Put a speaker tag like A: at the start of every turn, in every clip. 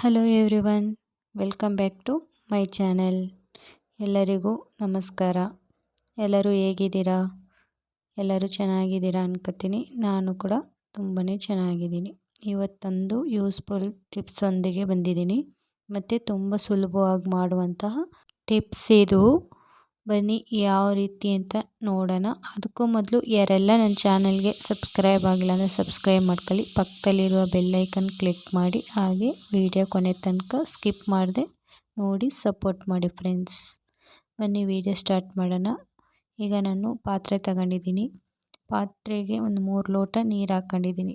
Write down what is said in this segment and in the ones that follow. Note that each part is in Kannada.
A: Hello everyone welcome back to my channel ಎಲ್ಲರಿಗೂ ನಮಸ್ಕಾರ. ಎಲ್ಲರೂ ಹೇಗಿದ್ದೀರಾ? ಎಲ್ಲರೂ ಚೆನ್ನಾಗಿದ್ದೀರಾ ಅನ್ಕೋತೀನಿ. ನಾನು ಕೂಡ ತುಂಬಾ ಚೆನ್ನಾಗಿದ್ದೀನಿ. ಇವತ್ತೊಂದು ಯೂಸ್ಫುಲ್ ಟಿಪ್ಸೊಂದಿಗೆ ಬಂದಿದ್ದೀನಿ. ಮತ್ತು ತುಂಬ ಸುಲಭವಾಗಿ ಮಾಡುವಂತಹ ಟಿಪ್ಸ್ ಇದು. ಬನ್ನಿ ಯಾವ ರೀತಿ ಅಂತ ನೋಡೋಣ. ಅದಕ್ಕೂ ಮೊದಲು ಯಾರೆಲ್ಲ ನನ್ನ ಚಾನಲ್ಗೆ ಸಬ್ಸ್ಕ್ರೈಬ್ ಆಗಿಲ್ಲ ಅಂದರೆ ಸಬ್ಸ್ಕ್ರೈಬ್ ಮಾಡ್ಕೊಳ್ಳಿ. ಪಕ್ಕದಲ್ಲಿರುವ ಬೆಲ್ಲೈಕನ್ ಕ್ಲಿಕ್ ಮಾಡಿ. ಹಾಗೆ ವಿಡಿಯೋ ಕೊನೆ ತನಕ ಸ್ಕಿಪ್ ಮಾಡಿದೆ ನೋಡಿ ಸಪೋರ್ಟ್ ಮಾಡಿ ಫ್ರೆಂಡ್ಸ್. ಬನ್ನಿ ವಿಡಿಯೋ ಸ್ಟಾರ್ಟ್ ಮಾಡೋಣ. ಈಗ ನಾನು ಪಾತ್ರೆ ತಗೊಂಡಿದ್ದೀನಿ. ಪಾತ್ರೆಗೆ ಒಂದು ಮೂರು ಲೋಟ ನೀರು ಹಾಕ್ಕೊಂಡಿದ್ದೀನಿ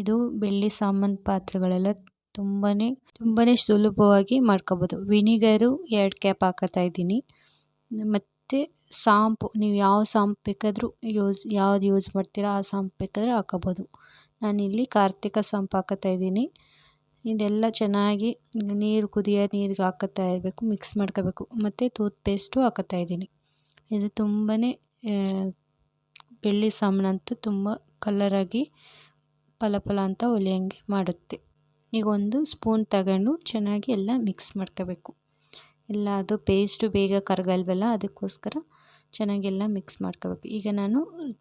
A: ಇದು ಬೆಳ್ಳಿ ಸಾಮಾನು ಪಾತ್ರೆಗಳೆಲ್ಲ ತುಂಬಾ ತುಂಬಾ ಸುಲಭವಾಗಿ ಮಾಡ್ಕೋಬೋದು. ವಿನಿಗರು ಎರಡು ಕ್ಯಾಪ್ ಹಾಕೋತಾ ಇದ್ದೀನಿ. ಮತ್ತು ಸಾಂಪು, ನೀವು ಯಾವ ಸಾಂಪು ಬೇಕಾದರೂ ಯೂಸ್, ಯಾವ್ದು ಯೂಸ್ ಮಾಡ್ತೀರಾ ಆ ಸಾಂಪು ಬೇಕಾದರೆ ಹಾಕೋಬೋದು. ನಾನಿಲ್ಲಿ ಕಾರ್ತಿಕ ಸಾಂಪು ಹಾಕೋತಾ ಇದ್ದೀನಿ. ಇದೆಲ್ಲ ಚೆನ್ನಾಗಿ ನೀರು ಕುದಿಯೋ ನೀರಿಗೆ ಹಾಕೋತಾ ಇರಬೇಕು, ಮಿಕ್ಸ್ ಮಾಡ್ಕೋಬೇಕು. ಮತ್ತು ಟೂತ್ ಪೇಸ್ಟು ಹಾಕೋತಾ ಇದ್ದೀನಿ. ಇದು ತುಂಬಾ ಬೆಳ್ಳಿ ಸಾಮಾನಂತೂ ತುಂಬ ಕಲರಾಗಿ ಫಲ ಫಲ ಅಂತ ಹೊಲಿಯೋಂಗೆ ಮಾಡುತ್ತೆ. ಈಗ ಒಂದು ಸ್ಪೂನ್ ತಗೊಂಡು ಚೆನ್ನಾಗಿ ಎಲ್ಲ ಮಿಕ್ಸ್ ಮಾಡ್ಕೋಬೇಕು. ಎಲ್ಲ ಅದು ಪೇಸ್ಟು ಬೇಗ ಕರಗಲ್ವಲ್ಲ, ಅದಕ್ಕೋಸ್ಕರ ಚೆನ್ನಾಗೆಲ್ಲ ಮಿಕ್ಸ್ ಮಾಡ್ಕೋಬೇಕು. ಈಗ ನಾನು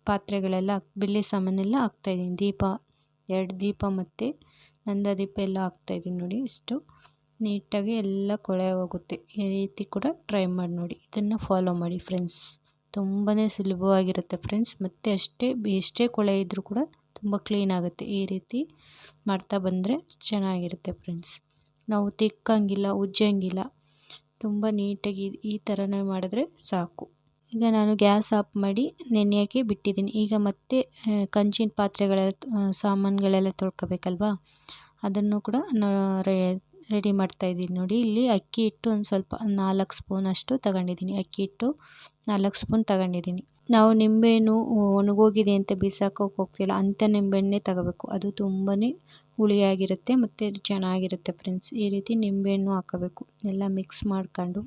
A: ಪಾತ್ರೆಗಳೆಲ್ಲ ಬಿಳಿ ಸಾಮಾನೆಲ್ಲ ಹಾಕ್ತಾಯಿದ್ದೀನಿ ದೀಪ, ಎರಡು ದೀಪ ಮತ್ತು ನಂದ ದೀಪ ಎಲ್ಲ ಹಾಕ್ತಾಯಿದ್ದೀನಿ ನೋಡಿ ಇಷ್ಟು. ನೀಟಾಗಿ ಎಲ್ಲ ಕೊಳೆ ಹೋಗುತ್ತೆ. ಈ ರೀತಿ ಕೂಡ ಟ್ರೈ ಮಾಡಿ ನೋಡಿ. ಇದನ್ನು ಫಾಲೋ ಮಾಡಿ ಫ್ರೆಂಡ್ಸ್ ತುಂಬಾ ಸುಲಭವಾಗಿರುತ್ತೆ ಫ್ರೆಂಡ್ಸ್ ಮತ್ತು ಅಷ್ಟೇ, ಎಷ್ಟೇ ಕೊಳೆ ಇದ್ದರೂ ಕೂಡ ತುಂಬ ಕ್ಲೀನ್ ಆಗುತ್ತೆ. ಈ ರೀತಿ ಮಾಡ್ತಾ ಬಂದರೆ ಚೆನ್ನಾಗಿರುತ್ತೆ ಫ್ರೆಂಡ್ಸ್ ನಾವು ತಿಕ್ಕಂಗಿಲ್ಲ, ಉಜ್ಜಂಗಿಲ್ಲ ತುಂಬ ನೀಟಾಗಿ ಈ ಥರನೇ ಮಾಡಿದ್ರೆ ಸಾಕು. ಈಗ ನಾನು ಗ್ಯಾಸ್ ಆಫ್ ಮಾಡಿ ನೆನೆಯೋಕ್ಕೆ ಬಿಟ್ಟಿದ್ದೀನಿ. ಈಗ ಮತ್ತೆ ಕಂಚಿನ ಪಾತ್ರೆಗಳೆಲ್ಲ ಸಾಮಾನುಗಳೆಲ್ಲ ತೊಳ್ಕೊಬೇಕಲ್ವಾ? ಅದನ್ನು ಕೂಡ ರೆಡಿ ಮಾಡ್ತಾಯಿದ್ದೀನಿ ನೋಡಿ. ಇಲ್ಲಿ ಅಕ್ಕಿ ಹಿಟ್ಟು ಒಂದು ಸ್ವಲ್ಪ, ನಾಲ್ಕು ಸ್ಪೂನ್ ಅಷ್ಟು ತಗೊಂಡಿದ್ದೀನಿ. ಅಕ್ಕಿ ಹಿಟ್ಟು ನಾಲ್ಕು ಸ್ಪೂನ್ ತಗೊಂಡಿದ್ದೀನಿ. ನಾವು ನಿಂಬೆಹಣ್ಣು ಒಣಗೋಗಿದೆ ಅಂತ ಬಿಸಾಕೋಕೆ ಹೋಗ್ತಿಲ್ಲ. ಅಂಥ ನಿಂಬೆಹಣ್ಣೆ ತಗೋಬೇಕು. ಅದು ತುಂಬಾ ಹುಳಿಯಾಗಿರುತ್ತೆ ಮತ್ತು ಚೆನ್ನಾಗಿರುತ್ತೆ ಫ್ರೆಂಡ್ಸ್ ಈ ರೀತಿ ನಿಂಬೆಹಣ್ಣು ಹಾಕೋಬೇಕು. ಎಲ್ಲ ಮಿಕ್ಸ್ ಮಾಡ್ಕೊಂಡು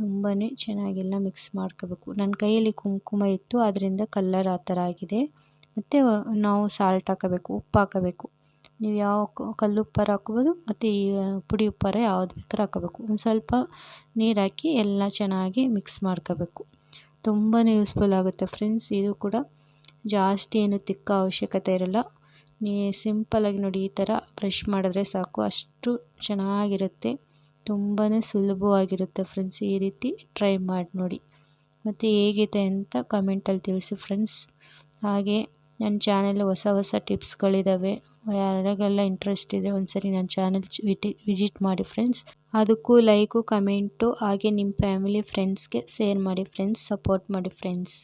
A: ತುಂಬಾ ಚೆನ್ನಾಗೆಲ್ಲ ಮಿಕ್ಸ್ ಮಾಡ್ಕೋಬೇಕು. ನನ್ನ ಕೈಯಲ್ಲಿ ಕುಂಕುಮ ಇತ್ತು, ಅದರಿಂದ ಕಲ್ಲರ್ ಆ ಥರ ಆಗಿದೆ. ಮತ್ತು ನಾವು ಸಾಲ್ಟ್ ಹಾಕೋಬೇಕು, ಉಪ್ಪು ಹಾಕಬೇಕು. ನೀವು ಯಾವ ಕಲ್ಲು ಉಪ್ಪಾರ ಹಾಕ್ಬೋದು, ಮತ್ತು ಈ ಪುಡಿ ಉಪ್ಪಾರ ಯಾವ್ದು ಬೇಕಾದ್ರೂ ಹಾಕೋಬೇಕು. ಒಂದು ಸ್ವಲ್ಪ ನೀರು ಹಾಕಿ ಎಲ್ಲ ಚೆನ್ನಾಗಿ ಮಿಕ್ಸ್ ಮಾಡ್ಕೋಬೇಕು. ತುಂಬಾ ಯೂಸ್ಫುಲ್ ಆಗುತ್ತೆ ಫ್ರೆಂಡ್ಸ್ ಇದು ಕೂಡ ಜಾಸ್ತಿ ಏನು ತಿಕ್ಕ ಅವಶ್ಯಕತೆ ಇರೋಲ್ಲ. ನೀ ಸಿಂಪಲ್ಲಾಗಿ ನೋಡಿ ಈ ಥರ ಬ್ರಷ್ ಮಾಡಿದ್ರೆ ಸಾಕು. ಅಷ್ಟು ಚೆನ್ನಾಗಿರುತ್ತೆ. ತುಂಬಾ ಸುಲಭವಾಗಿರುತ್ತೆ ಫ್ರೆಂಡ್ಸ್ ಈ ರೀತಿ ಟ್ರೈ ಮಾಡಿ ನೋಡಿ. ಮತ್ತು ಹೇಗಿದೆ ಅಂತ ಕಮೆಂಟಲ್ಲಿ ತಿಳಿಸಿ ಫ್ರೆಂಡ್ಸ್. ಹಾಗೆ ನನ್ನ ಚಾನೆಲ್ ಹೊಸ ಹೊಸ ಟಿಪ್ಸ್ಗಳಿದ್ದಾವೆ. ಯಾರಿಗೆಲ್ಲ ಇಂಟ್ರೆಸ್ಟ್ ಇದೆ ಒಂದ್ಸರಿ ನನ್ನ ಚಾನೆಲ್ ವಿಜಿಟ್ ಮಾಡಿ ಫ್ರೆಂಡ್ಸ್. ಅದಕ್ಕೂ ಲೈಕು, ಕಮೆಂಟು, ಹಾಗೆ ನಿಮ್ಮ ಫ್ಯಾಮಿಲಿ, ಫ್ರೆಂಡ್ಸ್ಗೆ ಶೇರ್ ಮಾಡಿ ಫ್ರೆಂಡ್ಸ್, ಸಪೋರ್ಟ್ ಮಾಡಿ ಫ್ರೆಂಡ್ಸ್.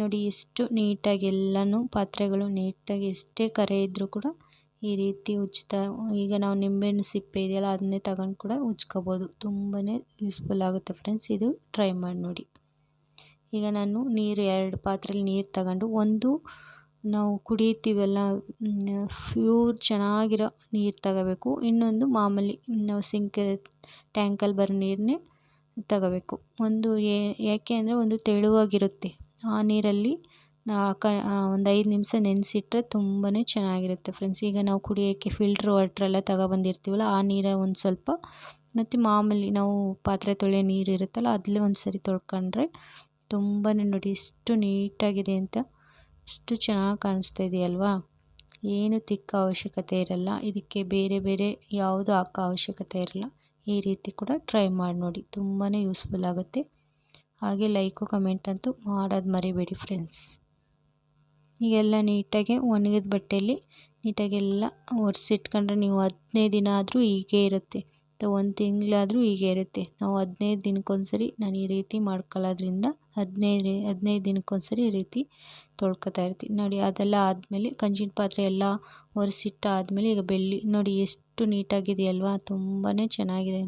A: ನೋಡಿ ಎಷ್ಟು ನೀಟಾಗಿ ಎಲ್ಲನೂ ಪಾತ್ರೆಗಳು ನೀಟಾಗಿ ಎಷ್ಟೇ ಕರೆ ಇದ್ದರೂ ಕೂಡ ಈ ರೀತಿ ಉಚಿತ ಈಗ ನಾವು ನಿಂಬೆಹಣ್ಣು ಸಿಪ್ಪೆ ಇದೆಯಲ್ಲ, ಅದನ್ನೇ ತಗೊಂಡು ಕೂಡ ಉಜ್ಕೋಬೋದು. ತುಂಬಾ ಯೂಸ್ಫುಲ್ ಆಗುತ್ತೆ ಫ್ರೆಂಡ್ಸ್ ಇದು ಟ್ರೈ ಮಾಡಿ ನೋಡಿ. ಈಗ ನಾನು ನೀರು ಎರಡು ಪಾತ್ರೆಲಿ ನೀರು ತಗೊಂಡು ಒಂದು ನಾವು ಕುಡಿತೀವಲ್ಲ ಪ್ಯೂರ್ ಚೆನ್ನಾಗಿರೋ ನೀರು ತಗೋಬೇಕು. ಇನ್ನೊಂದು ಮಾಮೂಲಿ ನಾವು ಸಿಂಕ್ ಟ್ಯಾಂಕಲ್ಲಿ ಬರೋ ನೀರನ್ನೇ ತಗೋಬೇಕು. ಒಂದು ಏಕೆ ಅಂದರೆ ಒಂದು ತೆಳುವಾಗಿರುತ್ತೆ. ಆ ನೀರಲ್ಲಿ ಕ ಒಂದು ಐದು ನಿಮಿಷ ನೆನೆಸಿಟ್ರೆ ತುಂಬಾ ಚೆನ್ನಾಗಿರುತ್ತೆ ಫ್ರೆಂಡ್ಸ್ ಈಗ ನಾವು ಕುಡಿಯೋಕ್ಕೆ ಫಿಲ್ಟ್ರ್ ವಾಟ್ರೆಲ್ಲ ತಗೊಬಂದಿರ್ತೀವಲ್ಲ, ಆ ನೀರ ಒಂದು ಸ್ವಲ್ಪ, ಮತ್ತು ಮಾಮೂಲಿ ನಾವು ಪಾತ್ರೆ ತೊಳೆಯೋ ನೀರು ಇರುತ್ತಲ್ಲ ಅದಲ್ಲೇ ಒಂದು ಸರಿ ತೊಳ್ಕೊಂಡ್ರೆ ತುಂಬಾ ನೋಡಿ ಎಷ್ಟು ನೀಟಾಗಿದೆ ಅಂತ ಎಷ್ಟು ಚೆನ್ನಾಗಿ ಕಾಣಿಸ್ತಾ ಇದೆಯಲ್ವಾ ಏನು ತಿಕ್ಕ ಅವಶ್ಯಕತೆ ಇರಲ್ಲ. ಇದಕ್ಕೆ ಬೇರೆ ಬೇರೆ ಯಾವುದು ಹಾಕೋ ಅವಶ್ಯಕತೆ ಇರಲ್ಲ. ಈ ರೀತಿ ಕೂಡ ಟ್ರೈ ಮಾಡಿ ನೋಡಿ. ತುಂಬಾ ಯೂಸ್ಫುಲ್ ಆಗುತ್ತೆ. ಹಾಗೆ ಲೈಕು, ಕಮೆಂಟ್ ಅಂತೂ ಮಾಡೋದು ಮರಿಬೇಡಿ ಫ್ರೆಂಡ್ಸ್ ಈಗೆಲ್ಲ ನೀಟಾಗಿ ಒಣಗಿದ ಬಟ್ಟೆಯಲ್ಲಿ ನೀಟಾಗೆಲ್ಲ ಒರೆಸಿಟ್ಕೊಂಡ್ರೆ ನೀವು ಹದಿನೈದು ದಿನ ಆದರೂ ಹೀಗೆ ಇರುತ್ತೆ. ಅಥವಾ ಒಂದು ತಿಂಗಳಾದರೂ ಹೀಗೆ ಇರುತ್ತೆ. ನಾವು ಹದಿನೈದು ದಿನಕ್ಕೊಂದ್ಸರಿ ನಾನು ಈ ರೀತಿ ಮಾಡ್ಕೊಳ್ಳೋದ್ರಿಂದ ಹದಿನೈದು ಹದಿನೈದು ದಿನಕ್ಕೊಂದ್ಸರಿ ಈ ರೀತಿ ತೊಳ್ಕೊತಾ ಇರ್ತೀನಿ. ನೋಡಿ, ಅದೆಲ್ಲ ಆದಮೇಲೆ ಕಂಚಿನ ಪಾತ್ರೆ ಎಲ್ಲ ಒರೆಸಿಟ್ಟಾದಮೇಲೆ ಈಗ ಬೆಳ್ಳಿ, ನೋಡಿ ಎಷ್ಟು ನೀಟಾಗಿದೆಯಲ್ವಾ ತುಂಬಾ ಚೆನ್ನಾಗಿದೆ.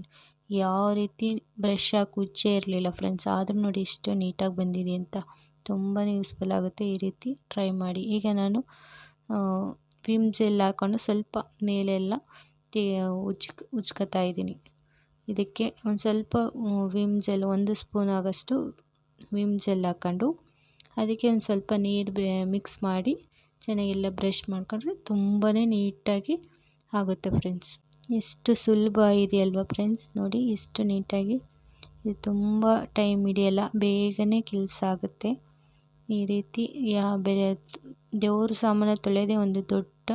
A: ಯಾವ ರೀತಿ ಬ್ರಷ್ ಉಜ್ಜೇ ಇರಲಿಲ್ಲ ಫ್ರೆಂಡ್ಸ್ ಆದರೂ ನೋಡಿ ಎಷ್ಟು ನೀಟಾಗಿ ಬಂದಿದೆ ಅಂತ ತುಂಬಾ ಯೂಸ್ಫುಲ್ ಆಗುತ್ತೆ ಈ ರೀತಿ ಟ್ರೈ ಮಾಡಿ. ಈಗ ನಾನು ವಿಮ್ ಜೆಲ್ ಹಾಕ್ಕೊಂಡು ಸ್ವಲ್ಪ ಮೇಲೆಲ್ಲ ಉಜ್ಕ ಉಜ್ಕೋತಾ ಇದ್ದೀನಿ. ಇದಕ್ಕೆ ಒಂದು ಸ್ವಲ್ಪ ವಿಮ್ ಜೆಲ್ ಒಂದು ಸ್ಪೂನ್ ಆಗೋಷ್ಟು ವಿಮ್ ಜೆಲ್ ಹಾಕ್ಕೊಂಡು ಅದಕ್ಕೆ ಒಂದು ಸ್ವಲ್ಪ ನೀರು ಮಿಕ್ಸ್ ಮಾಡಿ ಚೆನ್ನಾಗೆಲ್ಲ ಬ್ರಷ್ ಮಾಡಿಕೊಂಡ್ರೆ ತುಂಬಾ ನೀಟಾಗಿ ಆಗುತ್ತೆ ಫ್ರೆಂಡ್ಸ್ ಎಷ್ಟು ಸುಲಭ ಇದೆಯಲ್ವಾ ಫ್ರೆಂಡ್ಸ್ ನೋಡಿ ಎಷ್ಟು ನೀಟಾಗಿ. ಇದು ತುಂಬ ಟೈಮ್ ಹಿಡಿಯಲ್ಲ, ಬೇಗನೆ ಕೆಲಸ ಆಗುತ್ತೆ. ಈ ರೀತಿ, ಯಾ ಬೆಲೆ ದೇವ್ರ ಸಾಮಾನು ತೊಳೆಯೋದೇ ಒಂದು ದೊಡ್ಡ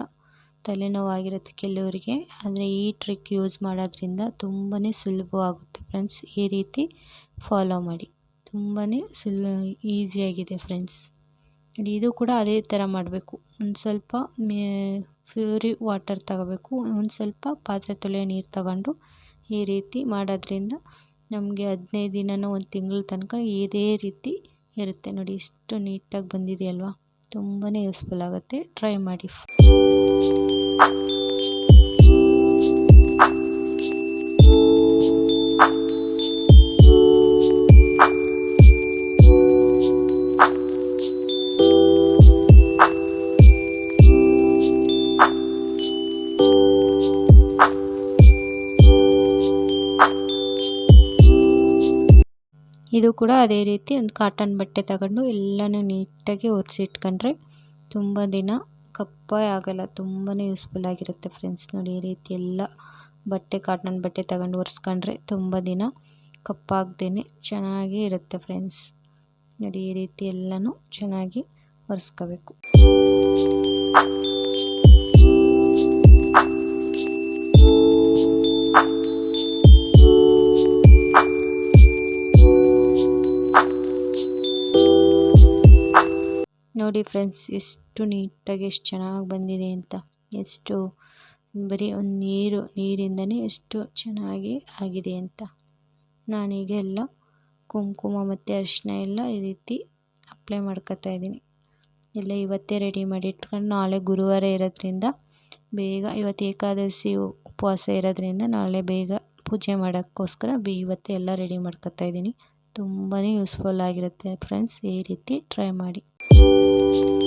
A: ತಲೆನೋವಾಗಿರುತ್ತೆ ಕೆಲವರಿಗೆ. ಆದರೆ ಈ ಟ್ರಿಕ್ ಯೂಸ್ ಮಾಡೋದ್ರಿಂದ ತುಂಬಾ ಸುಲಭವಾಗುತ್ತೆ ಫ್ರೆಂಡ್ಸ್ ಈ ರೀತಿ ಫಾಲೋ ಮಾಡಿ. ತುಂಬಾ ಸುಲ ಈಸಿಯಾಗಿದೆ ಫ್ರೆಂಡ್ಸ್ ನೋಡಿ, ಇದು ಕೂಡ ಅದೇ ಥರ ಮಾಡಬೇಕು. ಒಂದು ಸ್ವಲ್ಪ ಮೇ ಫ್ಯೂರಿ ವಾಟರ್ ತಗೋಬೇಕು. ಒಂದು ಸ್ವಲ್ಪ ಪಾತ್ರೆ ತೊಳೆಯೋ ನೀರು ತಗೊಂಡು ಈ ರೀತಿ ಮಾಡೋದ್ರಿಂದ ನಮಗೆ ಹದಿನೈದು ದಿನನೋ ಒಂದು ತಿಂಗಳ ತನಕ ಇದೇ ರೀತಿ ಇರುತ್ತೆ. ನೋಡಿ, ಇಷ್ಟು ನೀಟಾಗಿ ಬಂದಿದೆಯಲ್ವಾ? ತುಂಬಾ ಯೂಸ್ಫುಲ್ ಆಗುತ್ತೆ. ಟ್ರೈ ಮಾಡಿ. ಇದು ಕೂಡ ಅದೇ ರೀತಿ ಒಂದು ಕಾಟನ್ ಬಟ್ಟೆ ತಗೊಂಡು ಎಲ್ಲನೂ ನೀಟಾಗಿ ಒರೆಸಿಟ್ಕೊಂಡ್ರೆ ತುಂಬ ದಿನ ಕಪ್ಪೇ ಆಗಲ್ಲ ತುಂಬಾ ಯೂಸ್ಫುಲ್ ಆಗಿರುತ್ತೆ ಫ್ರೆಂಡ್ಸ್ ನೋಡಿ, ಈ ರೀತಿ ಎಲ್ಲ ಬಟ್ಟೆ ಕಾಟನ್ ಬಟ್ಟೆ ತಗೊಂಡು ಒರೆಸ್ಕೊಂಡ್ರೆ ತುಂಬ ದಿನ ಕಪ್ಪಾಗ್ದೇ ಚೆನ್ನಾಗಿ ಇರುತ್ತೆ ಫ್ರೆಂಡ್ಸ್ ನೋಡಿ, ಈ ರೀತಿ ಎಲ್ಲನೂ ಚೆನ್ನಾಗಿ ಒರೆಸ್ಕೋಬೇಕು. ನೋಡಿ ಫ್ರೆಂಡ್ಸ್ ಎಷ್ಟು ನೀಟಾಗಿ ಎಷ್ಟು ಚೆನ್ನಾಗಿ ಬಂದಿದೆ ಅಂತ. ಎಷ್ಟು ಬರೀ ಒಂದು ನೀರು, ನೀರಿಂದನೇ ಎಷ್ಟು ಚೆನ್ನಾಗಿ ಆಗಿದೆ ಅಂತ. ನಾನೀಗ ಎಲ್ಲ ಕುಂಕುಮ ಮತ್ತು ಅರಿಶಿನ ಎಲ್ಲ ಈ ರೀತಿ ಅಪ್ಲೈ ಮಾಡ್ಕೊತಾ ಇದ್ದೀನಿ. ಎಲ್ಲ ಇವತ್ತೇ ರೆಡಿ ಮಾಡಿ ಇಟ್ಕೊಂಡು, ನಾಳೆ ಗುರುವಾರ ಇರೋದ್ರಿಂದ ಬೇಗ, ಇವತ್ತು ಏಕಾದಶಿ ಉಪವಾಸ ಇರೋದ್ರಿಂದ ನಾಳೆ ಬೇಗ ಪೂಜೆ ಮಾಡೋಕ್ಕೋಸ್ಕರ ಬಿ ಇವತ್ತೇ ಎಲ್ಲ ರೆಡಿ ಮಾಡ್ಕೊತಾ ಇದ್ದೀನಿ. ತುಂಬಾ ಯೂಸ್ಫುಲ್ ಆಗಿರುತ್ತೆ ಫ್ರೆಂಡ್ಸ್ ಈ ರೀತಿ ಟ್ರೈ ಮಾಡಿ. Música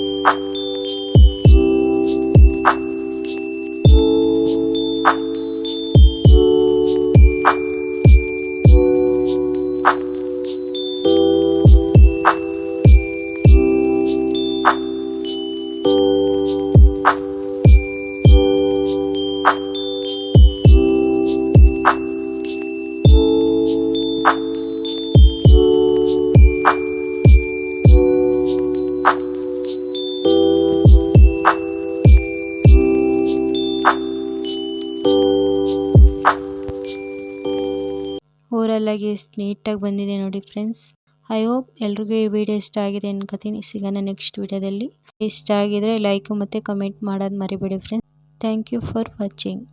A: ಊರಲ್ಲಾಗಿ ಎಷ್ಟು ನೀಟಾಗಿ ಬಂದಿದೆ ನೋಡಿ ಫ್ರೆಂಡ್ಸ್. ಐ ಹೋಪ್ ಎಲ್ರಿಗೂ ಈ ವಿಡಿಯೋ ಇಷ್ಟ ಆಗಿದೆ ಅನ್ಕೋತೀನಿ. ಸಿಗೋಣ ನೆಕ್ಸ್ಟ್ ವಿಡಿಯೋದಲ್ಲಿ. ಇಷ್ಟ ಆಗಿದ್ರೆ ಲೈಕ್ ಮತ್ತು ಕಮೆಂಟ್ ಮಾಡೋದು ಮರಿಬೇಡಿ friends. Thank you for watching.